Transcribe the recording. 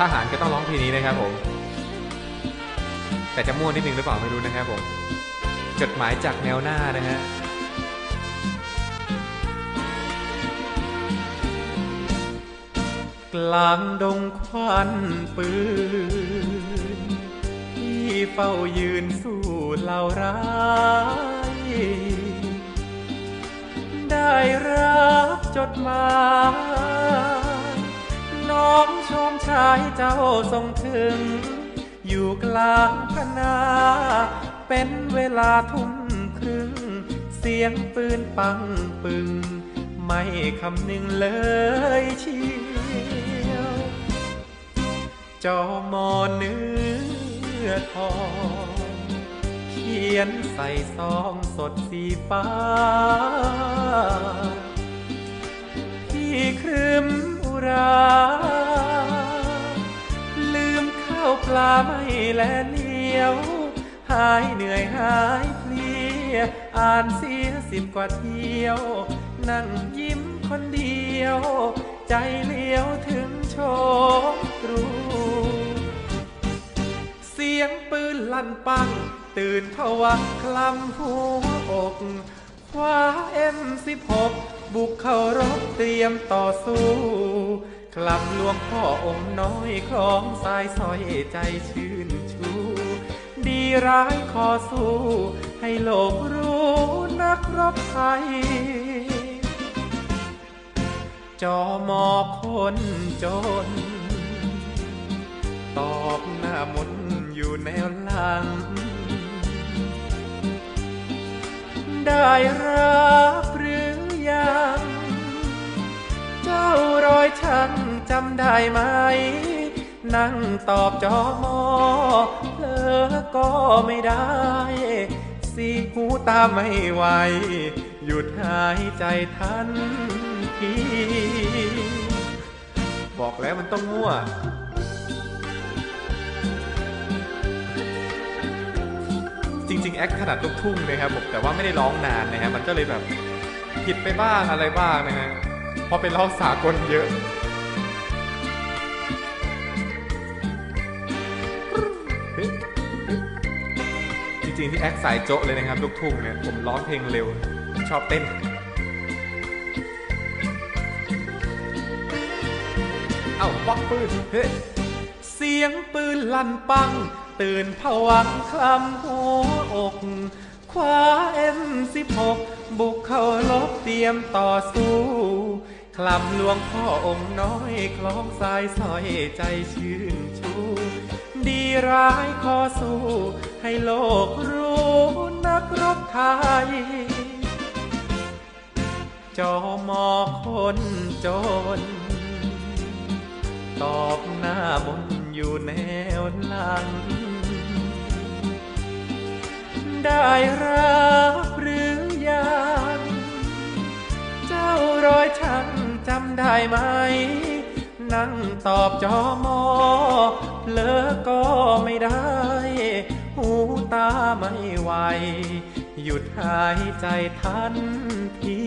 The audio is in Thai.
ทหารก็ต้องร้องเพลงนี้นะครับผม แต่จะม่วนนิดนึงหรือเปล่าไม่รู้นะครับผม จดหมายจากแนวหน้านะฮะกลางดงควันปืนที่เฝ้ายืนสู้เหล่าร้ายได้รับจดหมาย ชายเจ้าทรงถึง อยู่กลางพนา เป็นเวลาทุ่มครึ่ง เสียงปืนปังปึง ไม่คำหนึ่งเลยเชียวจอมอเนื้อทองเขียนใส่ซองสดสีฟ้าพี่ครึมอุ ไม่แลเหลียว หายเหนื่อยหายเพลีย อ่านเสียสิบกว่าเที่ยว นั่งยิ้มคนเดียว ใจเลี้ยวถึงโชครู้ เสียงปืนลั่นปัง ตื่นผวังคลำหัวอกคว้าเอ็มสิบหกบุกเข้ารบเตรียมต่อสู้ คลำหลวงพ่อองค์น้อยคล้องสายสอยใจชื่นชู ดีร้ายขอสู้ ให้โลกรู้นักรบไทย จอมอคนจน ตอบหน้ามนอยู่แนวหลัง ได้รับำได้ไหม นั่งตอบจอมอเลอก็ไม่ได้ สีหูตาไม่ไหว หยุดหายใจทันที บอกแล้วมันต้องมั่วจริงๆ แอคถนัดลูกทุ่งนะครับผมแต่ว่าไม่ได้ร้องนานนะฮะมันก็เลยแบบผิดไปบ้างอะไรบ้างนะฮะเพราะเป็นร้องสากลเยอะ จริงๆที่แอคสายโจ๊ะเลยนะครับลูกทุ่งเนี่ยผมร้องเพลงเร็วชอบเต้นเอ้าปักปืนเฮ้เสียงปืนลั่นปัง ตื่นผวังคลำหัวอกคว้าเอ็มสิบหกบุกเข้ารบเตรียมต่อสู้คลำหลวงพ่อองค์น้อยคล้องสายสอยใจชื่นชู ร้ายขอสู้ ให้โลกรู้นักรบไทย จอมอคนจน ตอบหน้ามนอยู่แนวหลัง ได้รับหรือยัง เจ้ารอยฉันจำได้ไหม นั่งตอบจอมอ ไม่ไหว หยุดหายใจทันที